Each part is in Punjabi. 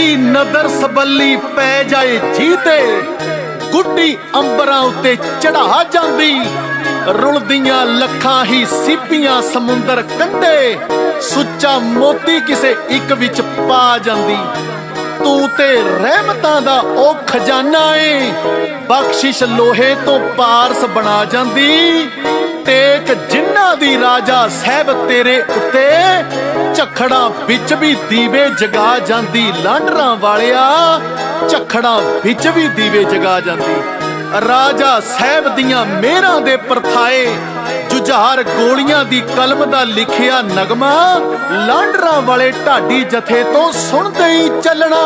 ਤੇਰੀ ਨਦਰ ਸਬੱਲੀ ਪੈ ਜਾਏ ਜੀਤੇ ਗੁੱਡੀ ਅੰਬਰਾਂ ਉੱਤੇ ਚੜਾ ਜਾਂਦੀ। ਰੁਲਦੀਆਂ ਲੱਖਾਂ ਹੀ ਸੀਪੀਆਂ ਸਮੁੰਦਰ ਕੰਢੇ, ਸੁੱਚਾ ਮੋਤੀ ਕਿਸੇ ਇੱਕ ਵਿੱਚ ਪਾ ਜਾਂਦੀ। ਤੂੰ ਤੇ ਰਹਿਮਤਾਂ ਦਾ ਉਹ ਖਜ਼ਾਨਾ ਏ, ਬਖਸ਼ਿਸ਼ ਲੋਹੇ ਤੋਂ ਪਾਰਸ ਬਣਾ ਜਾਂਦੀ। ਟੇਕ ਜਿਨ੍ਹਾਂ ਦੀ ਰਾਜਾ ਸਾਹਿਬ ਤੇਰੇ ਉੱਤੇ, ਝਖੜਾਂ ਵਿੱਚ ਵੀ ਦੀਵੇ ਜਗਾ ਜਾਂਦੀ, ਲਾਂਡਰਾਂ ਵਾਲਿਆ, ਝਖੜਾਂ ਵਿੱਚ ਵੀ ਦੀਵੇ ਜਗਾ ਜਾਂਦੀ। ਰਾਜਾ ਸਾਹਿਬ ਦੀਆਂ ਮਿਹਰਾਂ ਦੇ ਪਰਥਾਏ, ਜੁਝਾਰ ਗੋਲੀਆਂ ਦੀ ਕਲਮ ਦਾ ਲਿਖਿਆ ਨਗਮਾ, ਲਾਂਡਰਾਂ ਵਾਲੇ ਢਾਡੀ ਜਥੇ ਤੋਂ ਸੁਣਦੇ ਹੀ ਚੱਲਣਾ।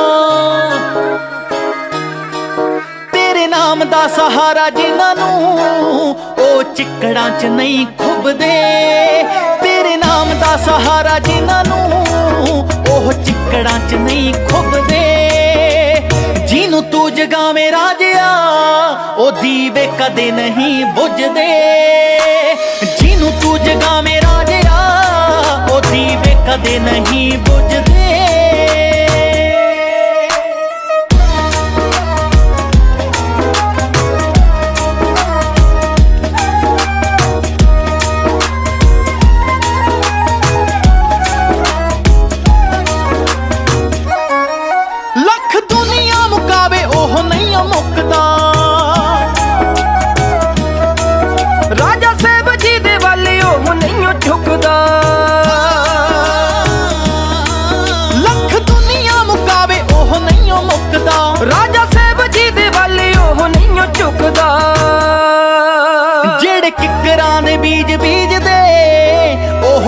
ਨਾਮ ਦਾ ਸਹਾਰਾ ਜਿਨ੍ਹਾਂ ਨੂੰ ਉਹ ਚਿੱਕੜਾਂ 'ਚ ਨਹੀਂ ਖੁੱਬਦੇ ਤੇਰੇ ਨਾਮ ਦਾ ਸਹਾਰਾ ਜਿਨ੍ਹਾਂ ਨੂੰ ਉਹ ਚਿੱਕੜਾਂ 'ਚ ਨਹੀਂ ਖੁੱਬਦੇ ਜਿਹਨੂੰ ਤੂੰ ਜਗਾਵੇਂ ਰਾਜਿਆ ਉਹ ਦੀਵੇ ਕਦੇ ਨਹੀਂ ਬੁਝਦੇ। ਜਿਹਨੂੰ ਤੂੰ ਜਗਾਵੇਂ ਰਾਜਿਆ ਉਹ ਦੀਵੇ ਕਦੇ ਨਹੀਂ ਬੁਝਦੇ।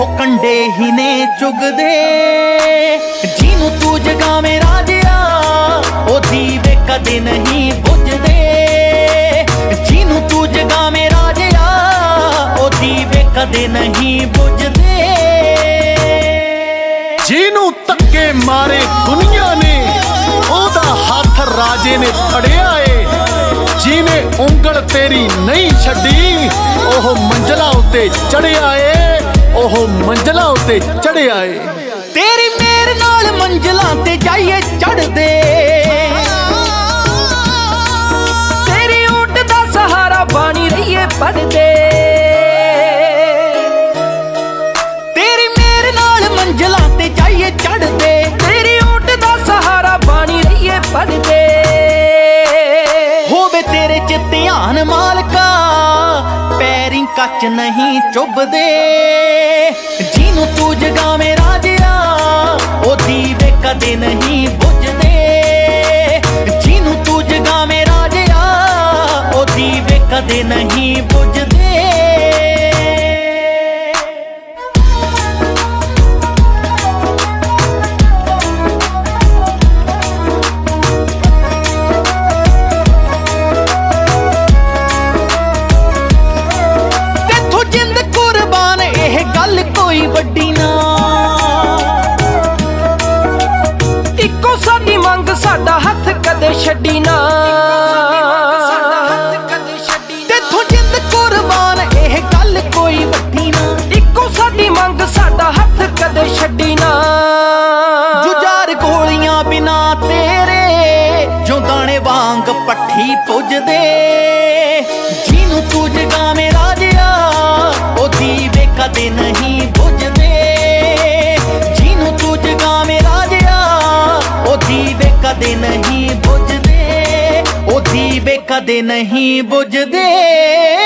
ਉਹ ਕੰਡੇ ਹੀ ਨੇ ਚੁਗਦੇ। ਜਿਹਨੂੰ ਤੂੰ ਜਗਾਵੇਂ ਰਾਜਿਆ ਉਹ ਦੀਵੇ ਕਦੇ ਨਹੀਂ ਬੁੱਝਦੇ। ਜਿਹਨੂੰ ਤੂੰ ਜਗਾਵੇਂ ਰਾਜਿਆ ਉਹ ਦੀਵੇ ਕਦੇ ਨਹੀਂ ਬੁਝਦੇ। ਜਿਹਨੂੰ ਧੱਕੇ ਮਾਰੇ ਦੁਨੀਆ ਨੇ, ਉਹਦਾ ਹੱਥ ਰਾਜੇ ਨੇ ਫੜਿਆ ਏ। ਜਿਹਨੇ ਉਂਗਲ ਤੇਰੀ ਨਹੀਂ ਛੱਡੀ, ਉਹ ਮੰਜ਼ਲਾਂ ਉੱਤੇ ਚੜਿਆ ਏ। ਉਹ ਮੰਜ਼ਲਾਂ ਉੱਤੇ ਚੜਿਆ ਏ ਤੇਰੀ ਮੇਰ ਨਾਲ ਮੰਜ਼ਲਾਂ ਤੇ ਜਾਈਏ ਚੜਦੇ ਕੱਚ ਨਹੀਂ ਚੁੱਭਦੇ। ਜਿਹਨੂੰ ਤੂੰ ਜਗਾਵੇਂ ਰਾਜਿਆ ਉਹ ਦੀਵੇ ਕਦੇ ਨਹੀਂ ਬੁਝਦੇ। ਜਿਹਨੂੰ ਤੂੰ ਜਗਾਵੇਂ ਰਾਜਿਆ ਉਹ ਦੀਵੇ ਕਦੇ ਨਹੀਂ ਬੁਝਦੇ। ਕੋਈ ਵੱਡੀ ਨਾ। ਇੱਕੋ ਸਾਡੀ ਮੰਗ ਸਾਡਾ ਹੱਥ ਕਦੇ ਛੱਡੀ ਨਾ। ਕਦੇ ਨਹੀਂ ਬੁਝਦੇ।